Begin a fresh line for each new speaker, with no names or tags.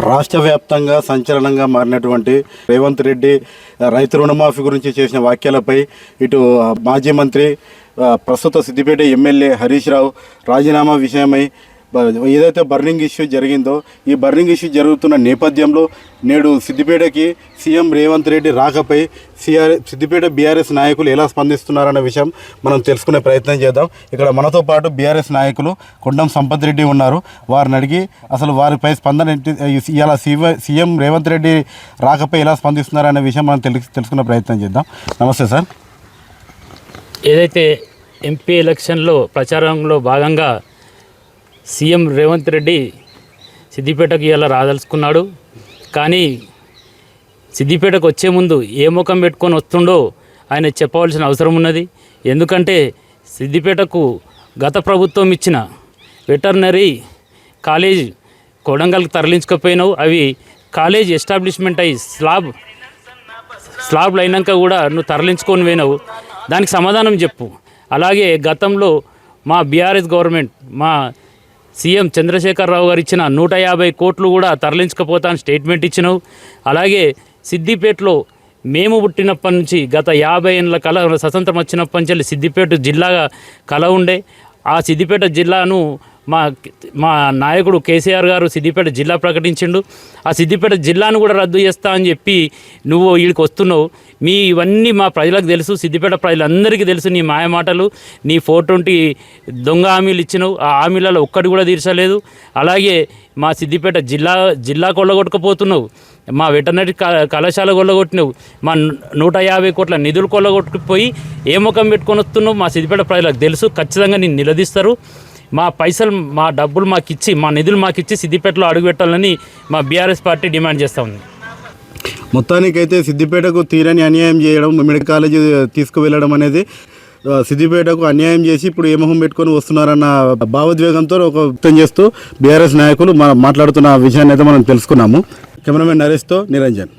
రాష్ట్ర వ్యాప్తంగా సంచలనంగా మారినటువంటి రేవంత్ రెడ్డి రైతు రుణమాఫీ గురించి చేసిన వ్యాఖ్యలపై ఇటు మాజీ మంత్రి ప్రస్తుత సిద్దిపేట ఎమ్మెల్యే హరీష్ రావు రాజీనామా విషయమై ఏదైతే బర్నింగ్ ఇష్యూ జరిగిందో ఈ బర్నింగ్ ఇష్యూ జరుగుతున్న నేపథ్యంలో నేడు సిద్దిపేటకి సీఎం రేవంత్ రెడ్డి రాకపై సిఆర్ సిద్దిపేట బీఆర్ఎస్ నాయకులు ఎలా స్పందిస్తున్నారన్న విషయం మనం తెలుసుకునే ప్రయత్నం చేద్దాం. ఇక్కడ మనతో పాటు బీఆర్ఎస్ నాయకులు కొండం సంపత్ రెడ్డి ఉన్నారు. వారిని అడిగి అసలు వారిపై స్పందన ఇలా సీఎం రేవంత్ రెడ్డి రాకపై ఎలా స్పందిస్తున్నారన్న విషయం మనం తెలుసు తెలుసుకునే ప్రయత్నం చేద్దాం. నమస్తే సార్.
ఏదైతే ఎంపీ ఎలక్షన్లో ప్రచారంలో భాగంగా సీఎం రేవంత్ రెడ్డి సిద్దిపేటకు ఇలా రాదలుచుకున్నాడు. కానీ సిద్దిపేటకు వచ్చే ముందు ఏ ముఖం పెట్టుకొని వస్తుండో ఆయన చెప్పవలసిన అవసరం ఉన్నది. ఎందుకంటే సిద్దిపేటకు గత ప్రభుత్వం ఇచ్చిన వెటర్నరీ కాలేజ్ కొడంగల్కి తరలించకపోయినావు. అవి కాలేజ్ ఎస్టాబ్లిష్మెంట్ అయ్యి స్లాబ్ స్లాబ్లు అయినాక కూడా నువ్వు తరలించుకొని పోయినావు. దానికి సమాధానం చెప్పు. అలాగే గతంలో మా బీఆర్ఎస్ గవర్నమెంట్ మా సీఎం చంద్రశేఖరరావు గారు ఇచ్చిన నూట యాభై కోట్లు కూడా తరలించకపోతాను స్టేట్మెంట్ ఇచ్చినావు. అలాగే సిద్దిపేటలో మేము పుట్టినప్పటి నుంచి గత యాభై ఏళ్ళ కళ స్వతంత్రం వచ్చినప్పటి నుంచి సిద్దిపేట జిల్లాగా కళ ఉండే. ఆ సిద్దిపేట జిల్లాను మా మా నాయకుడు కేసీఆర్ గారు సిద్దిపేట జిల్లా ప్రకటించిండు. ఆ సిద్దిపేట జిల్లాను కూడా రద్దు చేస్తా అని చెప్పి నువ్వు వీడికి వస్తున్నావు. మీ ఇవన్నీ మా ప్రజలకు తెలుసు. సిద్దిపేట ప్రజలందరికీ తెలుసు నీ మాయమాటలు నీ ఫోర్ ట్వంటీ దొంగ హామీలు ఇచ్చినావు. ఆ హామీలలో ఒక్కటి కూడా తీర్చలేదు. అలాగే మా సిద్దిపేట జిల్లా జిల్లా కొల్లగొట్టకపోతున్నావు. మా వెటర్నరీ కళాశాల కొల్లగొట్టినావు. మా నూట యాభై కోట్ల నిధులు కొల్లగొట్టుకుపోయి ఏ ముఖం పెట్టుకొని వస్తున్నావు? మా సిద్దిపేట ప్రజలకు తెలుసు. ఖచ్చితంగా నేను నిలదీస్తారు. మా పైసలు మా డబ్బులు మాకు ఇచ్చి మా నిధులు మాకు ఇచ్చి సిద్దిపేటలో అడుగుపెట్టాలని మా బీఆర్ఎస్ పార్టీ డిమాండ్ చేస్తూ ఉంది.
మొత్తానికైతే సిద్దిపేటకు తీరని అన్యాయం చేయడం మెడికల్ కాలేజీ తీసుకువెళ్ళడం అనేది సిద్దిపేటకు అన్యాయం చేసి ఇప్పుడు ఏ మొహం పెట్టుకొని వస్తున్నారన్న భావోద్వేగంతో ఒక వ్యక్తం చేస్తూ బీఆర్ఎస్ నాయకులు మా- మాట్లాడుతున్న విషయాన్ని అయితే మనం తెలుసుకున్నాము. కెమెరామెన్ నరేష్తో నిరంజన్.